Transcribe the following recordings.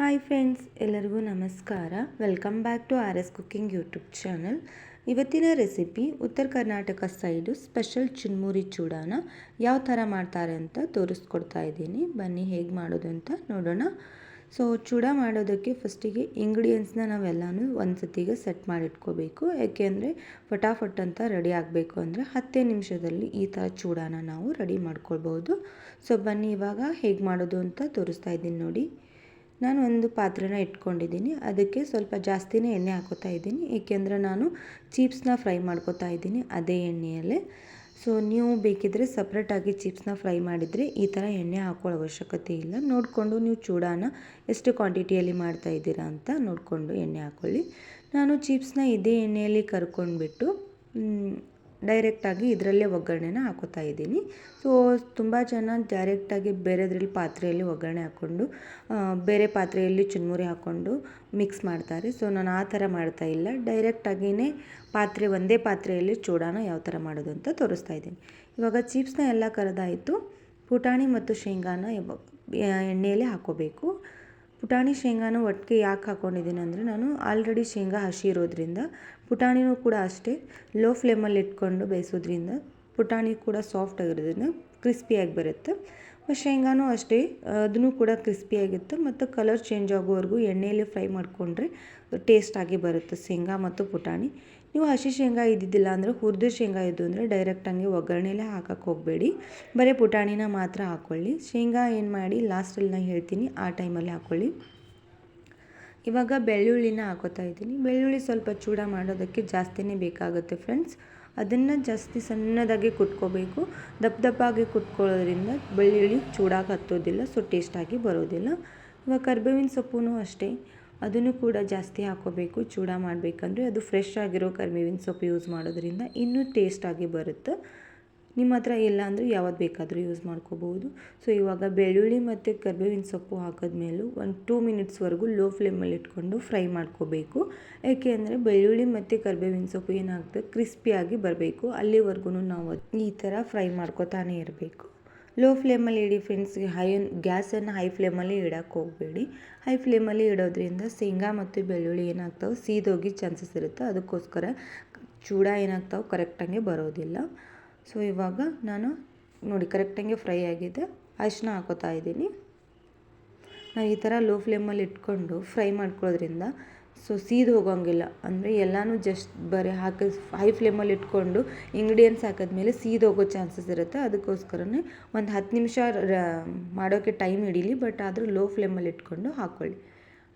Hi friends ಎಲ್ಲರಿಗೂ ನಮಸ್ಕಾರ. Welcome back to R S cooking YouTube channel ಇವತ್ತಿನ recipe Uttara Karnataka side special chunmuri ಚೂಡಾನ ಯಾವ ಥರ ಮಾಡ್ತಾರೆ ಅಂತ ತೋರಿಸ್ಕೊಡ್ತಾ ಇದ್ದೀನಿ. ಬನ್ನಿ ಹೇಗೆ ಮಾಡೋದು ಅಂತ ನೋಡೋಣ. ಸೊ ಚೂಡ ಮಾಡೋದಕ್ಕೆ ಫಸ್ಟಿಗೆ ಇಂಗ್ರೀಡಿಯೆಂಟ್ಸ್ನ ನಾವೆಲ್ಲನೂ ಒಂದು ಸತಿಗೆ ಸೆಟ್ ಮಾಡಿಟ್ಕೋಬೇಕು ಯಾಕೆಂದರೆ ಫಟಾಫಟ್ ಅಂತ ರೆಡಿ ಆಗಬೇಕು ಅಂದರೆ ಹತ್ತೇ ನಿಮಿಷದಲ್ಲಿ ಈ ಥರ ಚೂಡಾನ ನಾವು ರೆಡಿ ಮಾಡ್ಕೊಳ್ಬೋದು ಸೊ ಬನ್ನಿ ಇವಾಗ ಹೇಗೆ ಮಾಡೋದು ಅಂತ ತೋರಿಸ್ತಾ ಇದ್ದೀನಿ ನೋಡಿ. ನಾನು ಒಂದು ಪಾತ್ರೆನ ಇಟ್ಕೊಂಡಿದ್ದೀನಿ. ಅದಕ್ಕೆ ಸ್ವಲ್ಪ ಜಾಸ್ತಿನೇ ಎಣ್ಣೆ ಹಾಕೋತಾ ಇದ್ದೀನಿ. ಏಕೆಂದರೆ ನಾನು ಚೀಪ್ಸ್ನ ಫ್ರೈ ಮಾಡ್ಕೋತಾ ಇದ್ದೀನಿ ಅದೇ ಎಣ್ಣೆಯಲ್ಲೇ. ಸೊ, ನೀವು ಬೇಕಿದ್ದರೆ ಸಪ್ರೇಟಾಗಿ ಚಿಪ್ಸ್ನ ಫ್ರೈ ಮಾಡಿದರೆ ಈ ಥರ ಎಣ್ಣೆ ಹಾಕೊಳ್ಳೋ ಅವಶ್ಯಕತೆ ಇಲ್ಲ. ನೋಡಿಕೊಂಡು ನೀವು ಚೂಡಾನ ಎಷ್ಟು ಕ್ವಾಂಟಿಟಿಯಲ್ಲಿ ಮಾಡ್ತಾ ಇದ್ದೀರಾ ಅಂತ ನೋಡಿಕೊಂಡು ಎಣ್ಣೆ ಹಾಕ್ಕೊಳ್ಳಿ ನಾನು ಚಿಪ್ಸ್ನ ಇದೇ ಎಣ್ಣೆಯಲ್ಲಿ ಕರ್ಕೊಂಡ್ಬಿಟ್ಟು ಡೈರೆಕ್ಟಾಗಿ ಇದರಲ್ಲೇ ಒಗ್ಗರಣೆನ ಹಾಕೋತಾ ಇದ್ದೀನಿ. ಸೊ ತುಂಬ ಜನ ಡೈರೆಕ್ಟಾಗಿ ಬೇರೆದ್ರಲ್ಲಿ ಪಾತ್ರೆಯಲ್ಲಿ ಒಗ್ಗರಣೆ ಹಾಕ್ಕೊಂಡು ಬೇರೆ ಪಾತ್ರೆಯಲ್ಲಿ ಚುನ್ಮುರಿ ಹಾಕ್ಕೊಂಡು ಮಿಕ್ಸ್ ಮಾಡ್ತಾರೆ. ಸೊ ನಾನು ಆ ಥರ ಮಾಡ್ತಾ ಇಲ್ಲ. ಡೈರೆಕ್ಟಾಗಿಯೇ ಪಾತ್ರೆ, ಒಂದೇ ಪಾತ್ರೆಯಲ್ಲಿ ಚೂಡಾನ ಯಾವ ಥರ ಮಾಡೋದು ಅಂತ ತೋರಿಸ್ತಾ ಇದ್ದೀನಿ. ಇವಾಗ ಚಿಪ್ಸ್ನ ಎಲ್ಲ ಕರೆದಾಯಿತು. ಪುಟಾಣಿ ಮತ್ತು ಶೇಂಗಾನ ಎಣ್ಣೆಯಲ್ಲಿ ಹಾಕೋಬೇಕು. ಪುಟಾಣಿ ಶೇಂಗಾನ ಒಟ್ಟಿಗೆ ಯಾಕೆ ಹಾಕ್ಕೊಂಡಿದ್ದೀನಿ ಅಂದರೆ ನಾನು ಆಲ್ರೆಡಿ ಶೇಂಗಾ ಹಸಿ ಇರೋದ್ರಿಂದ ಪುಟಾಣಿನೂ ಕೂಡ ಅಷ್ಟೇ ಲೋ ಫ್ಲೇಮಲ್ಲಿ ಇಟ್ಕೊಂಡು ಬೇಯಿಸೋದ್ರಿಂದ ಪುಟಾಣಿ ಕೂಡ ಸಾಫ್ಟ್ ಆಗಿರೋದ್ರಿಂದ ಕ್ರಿಸ್ಪಿಯಾಗಿ ಬರುತ್ತೆ. ಶೇಂಗಾನೂ ಅಷ್ಟೇ, ಅದನ್ನು ಕೂಡ ಕ್ರಿಸ್ಪಿಯಾಗಿತ್ತು ಮತ್ತು ಕಲರ್ ಚೇಂಜ್ ಆಗೋವರೆಗೂ ಎಣ್ಣೆಯಲ್ಲಿ ಫ್ರೈ ಮಾಡಿಕೊಂಡ್ರೆ ಟೇಸ್ಟಾಗಿ ಬರುತ್ತೆ ಶೇಂಗಾ ಮತ್ತು ಪುಟಾಣಿ. ನೀವು ಹಸಿ ಶೇಂಗಾ ಇದ್ದಿದ್ದಿಲ್ಲ ಅಂದರೆ ಹುರಿದ ಶೇಂಗಾ ಇದ್ದು ಅಂದರೆ ಡೈರೆಕ್ಟ್ ಹಂಗೆ ಒಗ್ಗರಣೆಲೇ ಹಾಕಕ್ಕೆ ಹೋಗಬೇಡಿ. ಬರೀ ಪುಟಾಣಿನ ಮಾತ್ರ ಹಾಕ್ಕೊಳ್ಳಿ ಶೇಂಗಾ ಏನು ಮಾಡಿ ಲಾಸ್ಟಲ್ಲಿ ನಾನು ಹೇಳ್ತೀನಿ, ಆ ಟೈಮಲ್ಲಿ ಹಾಕ್ಕೊಳ್ಳಿ ಇವಾಗ ಬೆಳ್ಳುಳ್ಳಿನ ಹಾಕೋತಾ ಇದ್ದೀನಿ. ಬೆಳ್ಳುಳ್ಳಿ ಸ್ವಲ್ಪ ಚೂಡ ಮಾಡೋದಕ್ಕೆ ಜಾಸ್ತಿನೇ ಬೇಕಾಗುತ್ತೆ ಫ್ರೆಂಡ್ಸ್ ಅದನ್ನು ಜಾಸ್ತಿ ಸಣ್ಣದಾಗಿ ಕುಟ್ಕೋಬೇಕು. ದಪ್ಪ ದಪ್ಪಾಗಿ ಕುಟ್ಕೊಳ್ಳೋದ್ರಿಂದ ಬೆಳ್ಳುಳ್ಳಿ ಚೂಡಾಗಿ ಹತ್ತೋದಿಲ್ಲ ಸೊ ಟೇಸ್ಟಾಗಿ ಬರೋದಿಲ್ಲ. ಇವಾಗ ಕರ್ಬೇವಿನ ಸೊಪ್ಪು ಅಷ್ಟೇ. ಅದನ್ನು ಕೂಡ ಜಾಸ್ತಿ ಹಾಕೋಬೇಕು, ಚೂಡ ಮಾಡಬೇಕಂದ್ರೆ ಅದು ಫ್ರೆಶ್ ಆಗಿರೋ ಕರ್ಬೇವಿನ ಸೊಪ್ಪು ಯೂಸ್ ಮಾಡೋದ್ರಿಂದ ಇನ್ನೂ ಟೇಸ್ಟಾಗಿ ಬರುತ್ತೆ. ನಿಮ್ಮ ಹತ್ರ ಇಲ್ಲ ಅಂದರೆ ಯಾವತ್ತು ಬೇಕಾದರೂ ಯೂಸ್ ಮಾಡ್ಕೋಬೋದು. ಸೊ ಇವಾಗ ಬೆಳ್ಳುಳ್ಳಿ ಮತ್ತು ಕರ್ಬೇವಿನ ಸೊಪ್ಪು ಹಾಕಿದ್ಮೇಲೂ ಒಂದು ಟೂ ಮಿನಿಟ್ಸ್ವರೆಗೂ ಲೋ ಫ್ಲೇಮಲ್ಲಿ ಇಟ್ಕೊಂಡು ಫ್ರೈ ಮಾಡ್ಕೋಬೇಕು. ಯಾಕೆ ಅಂದರೆ ಬೆಳ್ಳುಳ್ಳಿ ಮತ್ತು ಕರ್ಬೇವಿನ ಸೊಪ್ಪು ಏನಾಗ್ತದೆ ಕ್ರಿಸ್ಪಿಯಾಗಿ ಬರಬೇಕು. ಅಲ್ಲಿವರೆಗೂ ನಾವು ಈ ಥರ ಫ್ರೈ ಮಾಡ್ಕೋತಾನೆ ಇರಬೇಕು. ಲೋ ಫ್ಲೇಮಲ್ಲಿ ಇಡಿ ಫ್ರೆಂಡ್ಸ್ ಹೈ ಗ್ಯಾಸನ್ನು ಹೈ ಫ್ಲೇಮಲ್ಲಿ ಇಡೋಕ್ಕೆ ಹೋಗಬೇಡಿ. ಹೈ ಫ್ಲೇಮಲ್ಲಿ ಇಡೋದ್ರಿಂದ ಶೇಂಗಾ ಮತ್ತು ಬೆಳ್ಳುಳ್ಳಿ ಏನಾಗ್ತಾವೆ? ಸೀದೋಗಿ ಚಾನ್ಸಸ್ ಇರುತ್ತೆ. ಅದಕ್ಕೋಸ್ಕರ ಚೂಡ ಏನಾಗ್ತಾವೆ? ಕರೆಕ್ಟಾಗಿ ಬರೋದಿಲ್ಲ. ಸೊ ಇವಾಗ ನಾನು ನೋಡಿ ಕರೆಕ್ಟಾಗಿ ಫ್ರೈ ಆಗಿದೆ. ಅರಿಶಿನ ಹಾಕೋತಾ ಇದ್ದೀನಿ. ನಾನು ಈ ಥರ ಲೋ ಫ್ಲೇಮಲ್ಲಿ ಇಟ್ಕೊಂಡು ಫ್ರೈ ಮಾಡ್ಕೊಳ್ಳೋದ್ರಿಂದ ಸೊ ಸೀದು ಹೋಗೋಂಗಿಲ್ಲ. ಅಂದರೆ ಎಲ್ಲನೂ ಜಸ್ಟ್ ಬರೀ ಹಾಕಿ ಹೈ ಫ್ಲೇಮಲ್ಲಿ ಇಟ್ಕೊಂಡು ಇಂಗ್ರೀಡಿಯೆಂಟ್ಸ್ ಹಾಕಿದ್ಮೇಲೆ ಸೀದು ಹೋಗೋ ಚಾನ್ಸಸ್ ಇರುತ್ತೆ. ಅದಕ್ಕೋಸ್ಕರನೇ ಒಂದು ಹತ್ತು ನಿಮಿಷ ಮಾಡೋಕ್ಕೆ ಟೈಮ್ ಹಿಡೀಲಿ ಬಟ್ ಆದರೂ ಲೋ ಫ್ಲೇಮಲ್ಲಿ ಇಟ್ಕೊಂಡು ಹಾಕ್ಕೊಳ್ಳಿ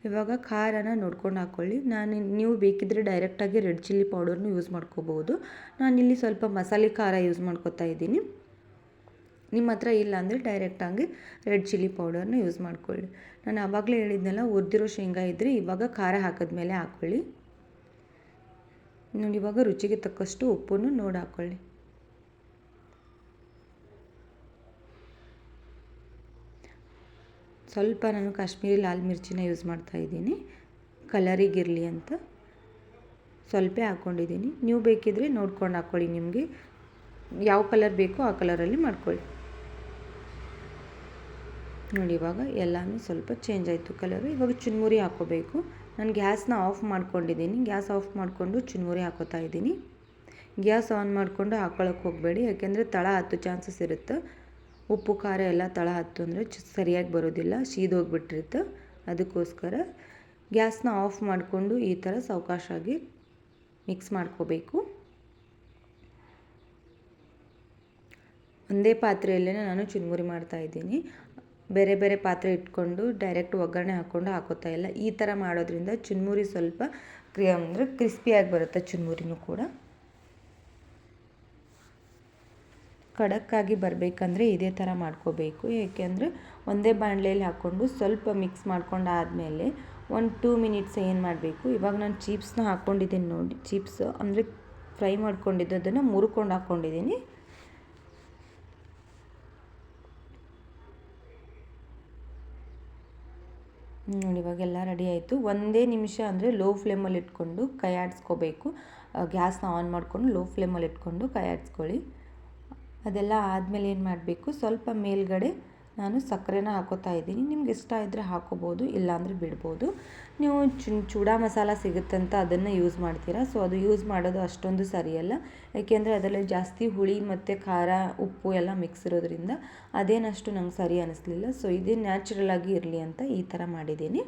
ಇವಾಗ ಖಾರನ ನೋಡ್ಕೊಂಡು ಹಾಕ್ಕೊಳ್ಳಿ ನಾನು ನೀವು ಬೇಕಿದ್ದರೆ ಡೈರೆಕ್ಟಾಗಿ ರೆಡ್ ಚಿಲ್ಲಿ ಪೌಡರ್ನು ಯೂಸ್ ಮಾಡ್ಕೋಬೋದು ನಾನಿಲ್ಲಿ ಸ್ವಲ್ಪ ಮಸಾಲೆ ಖಾರ ಯೂಸ್ ಮಾಡ್ಕೋತಾ ಇದ್ದೀನಿ. ನಿಮ್ಮ ಹತ್ರ ಇಲ್ಲ ಅಂದರೆ ಡೈರೆಕ್ಟಾಗಿ ರೆಡ್ ಚಿಲ್ಲಿ ಪೌಡರ್ನ ಯೂಸ್ ಮಾಡ್ಕೊಳ್ಳಿ. ನಾನು ಆವಾಗಲೇ ಹೇಳಿದ್ನಲ್ಲ ಉರ್ದಿರೋ ಶೇಂಗಾ ಇದ್ದರೆ ಇವಾಗ ಖಾರ ಹಾಕಿದ ಮೇಲೆ ಹಾಕ್ಕೊಳ್ಳಿ ನೋಡಿ, ಇವಾಗ ರುಚಿಗೆ ತಕ್ಕಷ್ಟು ಉಪ್ಪನ್ನು ನೋಡಿ ಹಾಕ್ಕೊಳ್ಳಿ ಸ್ವಲ್ಪ ನಾನು ಕಾಶ್ಮೀರಿ ಲಾಲ್ ಮಿರ್ಚಿನ ಯೂಸ್ ಮಾಡ್ತಾ ಇದ್ದೀನಿ. ಕಲರಿಗಿರಲಿ ಅಂತ. ಸ್ವಲ್ಪ ಹಾಕ್ಕೊಂಡಿದ್ದೀನಿ ನೀವು ಬೇಕಿದ್ರೆ ನೋಡ್ಕೊಂಡು ಹಾಕ್ಕೊಳ್ಳಿ ನಿಮಗೆ. ಯಾವ ಕಲರ್ ಬೇಕೋ ಆ ಕಲರಲ್ಲಿ ಮಾಡ್ಕೊಳ್ಳಿ. ನೋಡಿ, ಇವಾಗ ಎಲ್ಲನೂ ಸ್ವಲ್ಪ ಚೇಂಜ್ ಆಯಿತು ಕಲರು ಇವಾಗ ಚುನ್ಮುರಿ ಹಾಕೋಬೇಕು ನಾನು ಗ್ಯಾಸ್ನ ಆಫ್ ಮಾಡ್ಕೊಂಡಿದ್ದೀನಿ. ಗ್ಯಾಸ್ ಆಫ್ ಮಾಡಿಕೊಂಡು ಚುನ್ಮುರಿ ಹಾಕೋತಾ ಇದ್ದೀನಿ. ಗ್ಯಾಸ್ ಆನ್ ಮಾಡಿಕೊಂಡು ಹಾಕೊಳ್ಳೋಕೆ ಹೋಗಬೇಡಿ. ಯಾಕೆಂದರೆ ತಳ ಹತ್ತು ಚಾನ್ಸಸ್ ಇರುತ್ತೆ. ಉಪ್ಪು, ಖಾರ ಎಲ್ಲ ತಳ ಹತ್ತು ಅಂದರೆ ಸರಿಯಾಗಿ ಬರೋದಿಲ್ಲ. ಸೀದೋಗಿಬಿಟ್ಟಿರುತ್ತೆ ಅದಕ್ಕೋಸ್ಕರ ಗ್ಯಾಸ್ನ ಆಫ್ ಮಾಡಿಕೊಂಡು ಈ ಥರ ಸಾವಕಾಶಾಗಿ ಮಿಕ್ಸ್ ಮಾಡ್ಕೋಬೇಕು. ಒಂದೇ ಪಾತ್ರೆಯಲ್ಲೇ ನಾನು ಚುನ್ಮುರಿ ಮಾಡ್ತಾಯಿದ್ದೀನಿ ಬೇರೆ ಬೇರೆ ಪಾತ್ರೆ ಇಟ್ಕೊಂಡು ಡೈರೆಕ್ಟ್ ಒಗ್ಗರಣೆ ಹಾಕ್ಕೊಂಡು ಹಾಕೋತಾ ಇಲ್ಲ. ಈ ಥರ ಮಾಡೋದ್ರಿಂದ ಚುನ್ಮುರಿ ಸ್ವಲ್ಪ ಕ್ರಿ, ಅಂದರೆ ಕ್ರಿಸ್ಪಿಯಾಗಿ ಬರುತ್ತೆ ಚುನ್ಮುರಿನೂ ಕೂಡ. ಖಡಕ್ಕಾಗಿ ಬರಬೇಕಂದ್ರೆ ಇದೇ ಥರ ಮಾಡ್ಕೋಬೇಕು. ಏಕೆಂದರೆ ಒಂದೇ ಬಾಣಲೆಯಲ್ಲಿ ಹಾಕ್ಕೊಂಡು ಸ್ವಲ್ಪ ಮಿಕ್ಸ್ ಮಾಡ್ಕೊಂಡು ಆದಮೇಲೆ ಒಂದು ಟೂ ಮಿನಿಟ್ಸ್ ಏನು ಮಾಡಬೇಕು? ಇವಾಗ ನಾನು ಚೀಪ್ಸ್ನ ಹಾಕ್ಕೊಂಡಿದ್ದೀನಿ ನೋಡಿ. ಚೀಪ್ಸ್ ಅಂದರೆ ಫ್ರೈ ಮಾಡ್ಕೊಂಡಿದ್ದು ಅದನ್ನು ಮುರ್ಕೊಂಡು ಹಾಕ್ಕೊಂಡಿದ್ದೀನಿ ನೋಡಿ, ಇವಾಗೆಲ್ಲ ರೆಡಿ ಆಯಿತು. ಒಂದೇ ನಿಮಿಷ ಅಂದರೆ ಲೋ ಫ್ಲೇಮಲ್ಲಿ ಇಟ್ಕೊಂಡು ಕೈ ಆಡಿಸ್ಕೋಬೇಕು. ಗ್ಯಾಸ್ನ ಆನ್ ಮಾಡಿಕೊಂಡು ಲೋ ಫ್ಲೇಮಲ್ಲಿ ಇಟ್ಕೊಂಡು ಕೈ ಆಡಿಸ್ಕೊಳ್ಳಿ. ಅದೆಲ್ಲ ಆದಮೇಲೆ ಏನು ಮಾಡಬೇಕು? ಸ್ವಲ್ಪ ಮೇಲ್ಗಡೆ ನಾನು ಸಕ್ಕರೆನ ಹಾಕೋತಾ ಇದ್ದೀನಿ. ನಿಮ್ಗೆ ಇಷ್ಟ ಇದ್ದರೆ ಹಾಕೋಬೋದು, ಇಲ್ಲಾಂದರೆ ಬಿಡ್ಬೋದು. ನೀವು ಚು, ಚೂಡಾ ಮಸಾಲ ಸಿಗುತ್ತಂತ ಅದನ್ನು ಯೂಸ್ ಮಾಡ್ತೀರಾ? ಸೊ ಅದು ಯೂಸ್ ಮಾಡೋದು ಅಷ್ಟೊಂದು ಸರಿಯಲ್ಲ. ಏಕೆಂದರೆ ಅದರಲ್ಲಿ ಜಾಸ್ತಿ ಹುಳಿ ಮತ್ತು ಖಾರ, ಉಪ್ಪು ಎಲ್ಲ ಮಿಕ್ಸ್ ಇರೋದ್ರಿಂದ ಅದೇನಷ್ಟು ನಂಗೆ ಸರಿ ಅನ್ನಿಸ್ಲಿಲ್ಲ ಸೊ ಇದೇ ನ್ಯಾಚುರಲ್ ಆಗಿ ಇರಲಿ ಅಂತ ಈ ಥರ ಮಾಡಿದ್ದೀನಿ.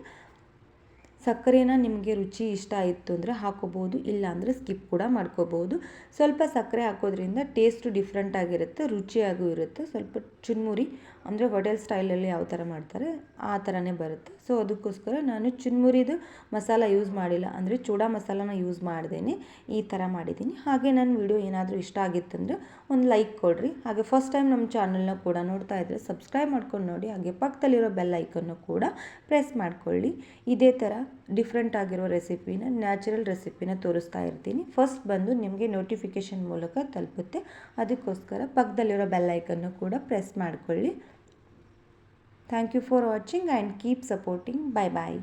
ಸಕ್ಕರೆನ ನಿಮಗೆ ರುಚಿ ಇಷ್ಟ ಆಯಿತು ಅಂದರೆ ಹಾಕೋಬೋದು, ಇಲ್ಲ ಅಂದರೆ ಸ್ಕಿಪ್ ಕೂಡ ಮಾಡ್ಕೋಬೋದು. ಸ್ವಲ್ಪ ಸಕ್ಕರೆ ಹಾಕೋದ್ರಿಂದ ಟೇಸ್ಟು ಡಿಫ್ರೆಂಟ್ ಆಗಿರುತ್ತೆ, ರುಚಿಯಾಗೂ ಇರುತ್ತೆ. ಸ್ವಲ್ಪ ಚುನ್ಮುರಿ, ಅಂದರೆ ಹೋಟೆಲ್ ಸ್ಟೈಲಲ್ಲಿ ಯಾವ ಥರ ಮಾಡ್ತಾರೆ, ಆ ಥರನೇ ಬರುತ್ತೆ. ಸೊ, ಅದಕ್ಕೋಸ್ಕರ ನಾನು ಚುನ್ಮುರಿದು ಮಸಾಲ ಯೂಸ್ ಮಾಡಿಲ್ಲ, ಅಂದರೆ ಚೂಡಾ ಮಸಾಲಾನ ಯೂಸ್ ಮಾಡ್ದೇನೆ, ಈ ಥರ ಮಾಡಿದ್ದೀನಿ. ಹಾಗೆ ನನ್ನ ವಿಡಿಯೋ ಏನಾದರೂ ಇಷ್ಟ ಆಗಿತ್ತಂದರೆ ಒಂದು ಲೈಕ್ ಕೊಡಿರಿ. ಹಾಗೆ ಫಸ್ಟ್ ಟೈಮ್ ನಮ್ಮ ಚಾನಲ್ನ ಕೂಡ ನೋಡ್ತಾ ಇದ್ದರೆ ಸಬ್ಸ್ಕ್ರೈಬ್ ಮಾಡ್ಕೊಂಡು ನೋಡಿ, ಹಾಗೆ ಪಕ್ಕದಲ್ಲಿರೋ ಬೆಲ್ ಐಕನ್ನು ಕೂಡ ಪ್ರೆಸ್ ಮಾಡ್ಕೊಳ್ಳಿ. ಇದೇ ಥರ ಡಿಫ್ರೆಂಟ್ ಆಗಿರೋ ರೆಸಿಪಿನ ನ್ಯಾಚುರಲ್ ರೆಸಿಪಿನ ತೋರಿಸ್ತಾ ಇರ್ತೀನಿ. ಫಸ್ಟ್ ಬಂದು ನಿಮಗೆ ನೋಟಿಫಿಕೇಶನ್ ಮೂಲಕ ತಲುಪುತ್ತೆ. ಅದಕ್ಕೋಸ್ಕರ ಪಕ್ಕದಲ್ಲಿರೋ ಬೆಲ್ ಐಕನ್ನು ಕೂಡ ಪ್ರೆಸ್ ಮಾಡಿಕೊಳ್ಳಿ. Thank you for watching and keep supporting bye bye